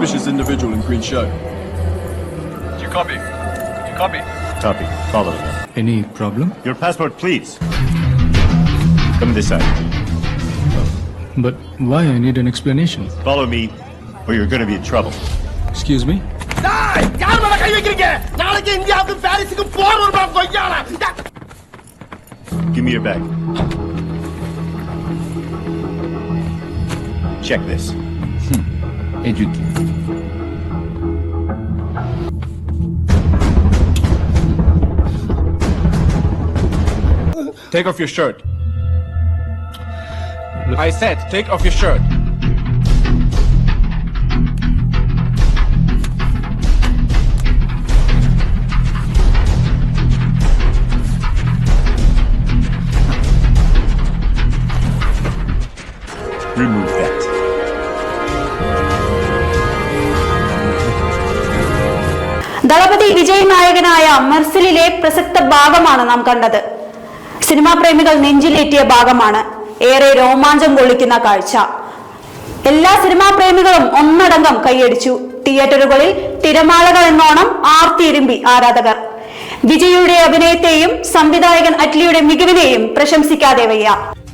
Suspicious individual in green shirt. Do you copy? Do you copy? Copy. Follow. Any problem? Your passport, please. Come this side. But why I need an explanation? Follow me, or you're gonna be in trouble. Excuse me? Give me your bag. Check this. Educate. Take off your shirt. I said, take off your shirt. Remove that. Thalapathy Vijay നായകനായ മെർസിലിലെ പ്രസക്ത ഭാഗമാണ് നാം കണ്ടത്. Cinema പ്രേമികൾ നെഞ്ചിലേറ്റിയ ഭാഗമാണ്. ഏറെ രോമാഞ്ചം കൊള്ളിക്കുന്ന കാഴ്ച. എല്ലാ സിനിമാ പ്രേമികളും ഒന്നടങ്കം കൈയടിച്ചു. തിയേറ്ററുകളിൽ തിരമാലകൾ എന്നോണം ആർത്തിയിരുമ്പി ആരാധകർ. വിജയുടെ അഭിനയത്തെയും സംവിധായകൻ അറ്റ്ലിയുടെ മികവിനെയും പ്രശംസിക്കാതെ വയ്യ.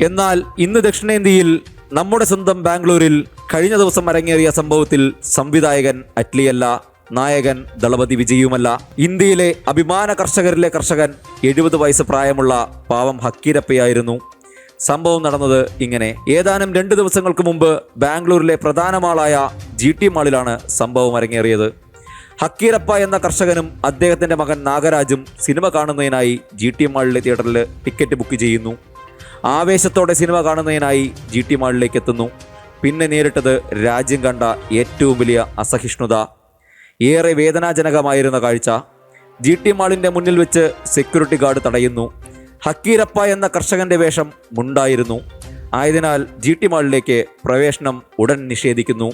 എന്നാൽ ഇന്ന് ദക്ഷിണേന്ത്യയിൽ നമ്മുടെ സ്വന്തം ബാംഗ്ലൂരിൽ കഴിഞ്ഞ ദിവസം അരങ്ങേറിയ സംഭവത്തിൽ സംവിധായകൻ അറ്റ്ലിയല്ല നായകൻ ദളപതി വിജയുമല്ല. ഇന്ത്യയിലെ അഭിമാന കർഷകരിലെ കർഷകൻ എഴുപത് വയസ്സ് പ്രായമുള്ള പാവം ഹക്കീരപ്പയായിരുന്നു. സംഭവം നടന്നത് ഇങ്ങനെ. ഏതാനും രണ്ട് ദിവസങ്ങൾക്ക് മുമ്പ് ബാംഗ്ലൂരിലെ പ്രധാന മാളായ ജി ടി മാളിലാണ് സംഭവം അരങ്ങേറിയത്. ഹക്കീരപ്പ എന്ന കർഷകനും അദ്ദേഹത്തിന്റെ മകൻ നാഗരാജും സിനിമ കാണുന്നതിനായി ജി ടി മാളിലെ തിയേറ്ററിൽ ടിക്കറ്റ് ബുക്ക് ചെയ്യുന്നു. ആവേശത്തോടെ സിനിമ കാണുന്നതിനായി ജി ടി മാളിലേക്ക് എത്തുന്നു. പിന്നെ നേരിട്ടത് രാജ്യം കണ്ട ഏറ്റവും വലിയ അസഹിഷ്ണുത. ഏറെ വേദനാജനകമായിരുന്ന കാഴ്ച. ജി ടി മാളിന്റെ മുന്നിൽ വെച്ച് സെക്യൂരിറ്റി ഗാർഡ് തടയുന്നു. ഹക്കീരപ്പ എന്ന കർഷകന്റെ വേഷം മുണ്ടായിരുന്നു. ആയതിനാൽ ജി ടി മാളിലേക്ക് പ്രവേശനം ഉടൻ നിഷേധിക്കുന്നു.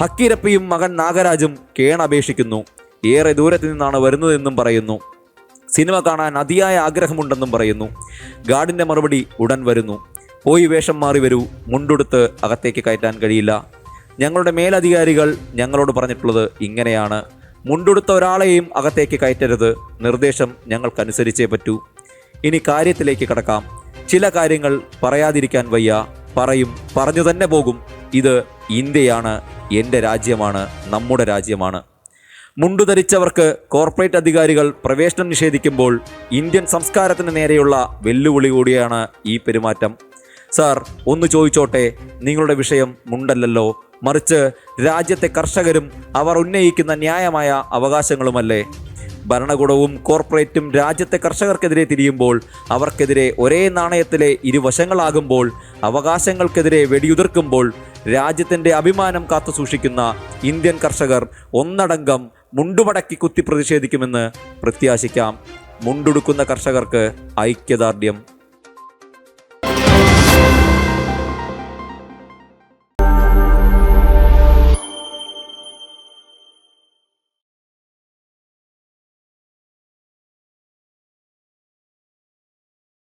ഹക്കീരപ്പയും മകൻ നാഗരാജും കേണപേക്ഷിക്കുന്നു. ഏറെ ദൂരത്തു നിന്നാണ് വരുന്നതെന്നും പറയുന്നു. സിനിമ കാണാൻ അതിയായ ആഗ്രഹമുണ്ടെന്നും പറയുന്നു. ഗാർഡിന്റെ മറുപടി ഉടൻ വരുന്നു. പോയി വേഷം മാറി വരൂ. മുണ്ടുടുത്ത് അകത്തേക്ക് കയറ്റാൻ കഴിയില്ല. ഞങ്ങളുടെ മേലധികാരികൾ ഞങ്ങളോട് പറഞ്ഞിട്ടുള്ളത് ഇങ്ങനെയാണ്. മുണ്ടുടുത്ത ഒരാളെയും അകത്തേക്ക് കയറ്റരുത്. നിർദ്ദേശം ഞങ്ങൾക്കനുസരിച്ചേ പറ്റൂ. ഇനി കാര്യത്തിലേക്ക് കടക്കാം. ചില കാര്യങ്ങൾ പറയാതിരിക്കാൻ വയ്യ. പറയും പറഞ്ഞു തന്നെ പോകും. ഇത് ഇന്ത്യയാണ്. എന്റെ രാജ്യമാണ്. നമ്മുടെ രാജ്യമാണ്. മുണ്ടു ധരിച്ചവർക്ക് കോർപ്പറേറ്റ് അധികാരികൾ പ്രവേശനം നിഷേധിക്കുമ്പോൾ ഇന്ത്യൻ സംസ്കാരത്തിന് നേരെയുള്ള വെല്ലുവിളി കൂടിയാണ് ഈ പെരുമാറ്റം. സാർ ഒന്ന് ചോദിച്ചോട്ടെ നിങ്ങളുടെ വിഷയം മുണ്ടല്ലല്ലോ. മറിച്ച് രാജ്യത്തെ കർഷകരും അവർ ഉന്നയിക്കുന്ന ന്യായമായ അവകാശങ്ങളുമല്ലേ? ഭരണകൂടവും കോർപ്പറേറ്റും രാജ്യത്തെ കർഷകർക്കെതിരെ തിരിയുമ്പോൾ അവർക്കെതിരെ ഒരേ നാണയത്തിലെ ഇരുവശങ്ങളാകുമ്പോൾ അവകാശങ്ങൾക്കെതിരെ വെടിയുതിർക്കുമ്പോൾ രാജ്യത്തിന്റെ അഭിമാനം കാത്തു സൂക്ഷിക്കുന്ന ഇന്ത്യൻ കർഷകർ ഒന്നടങ്കം മുണ്ടുമടക്കി കുത്തി പ്രതിഷേധിക്കുമെന്ന് പ്രത്യാശിക്കാം. മുണ്ടുടുക്കുന്ന കർഷകർക്ക് ഐക്യദാർഢ്യം.